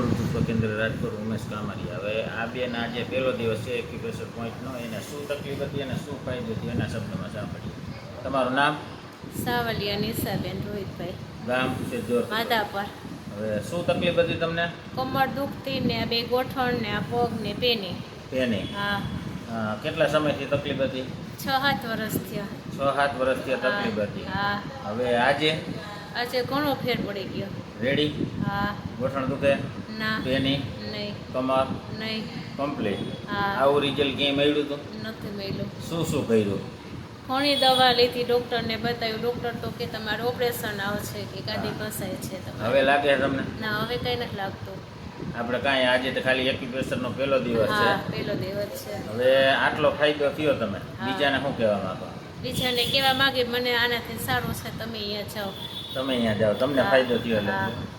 અમૃત સ્વકેન્દ્ર રાજકોટ ઉમેશ કામરિયા હવે આ બેન આજે પહેલો દિવસ છે એક્યુપ્રેશર પોઈન્ટનો. એને શું તકલીફ હતી અને શું ફાયદો થયો એના શબ્દમાં સાંભળીએ. તમારું નામ? સાવલિયા નિશાબેન રોહિતભાઈ. ગામ છે જોર માધાપર. હવે શું તકલીફ હતી તમને? કમર દુખતી ને બે ગોઠણ ને આ પગ ને પેની. પેની. હા. કેટલા સમયથી તકલીફ હતી? છ સાત વર્ષ થયા. છ સાત વર્ષથી તકલીફ હતી. હા. હવે આજે? આજે ઘણો ફેર પડી ગયો. રેડી હા. ગોઠણ દુખે? ના બેની નહીં. કમર નહીં. કમ્પ્લીટ હા. આવું રિઝલ્ટ ક્યાંય મળ્યું હતું નથી મળ્યું. શું શું કર્યું? ઘણી દવા લીધી ડૉક્ટરને બતાવ્યું. ડૉક્ટર તો કે તમારું ઓપરેશન આવશે કે ગાડી ઘસાય છે તમારે. હવે લાગે તમને? ના હવે કંઈ નથી લાગતું. આપણે કાંઈ આજે તો ખાલી એક્યુપ્રેશરનો પહેલો દિવસ છે. પહેલો દિવસ છે. હવે આટલો ફાયદો થયો તમે? બીજાને શું કહેવા માંગો? બીજાને કહેવા માંગે મને આનાથી સારું છે તમે અહીંયા જાઓ. તમે અહીંયા જાઓ તમને ફાયદો થયો એટલે.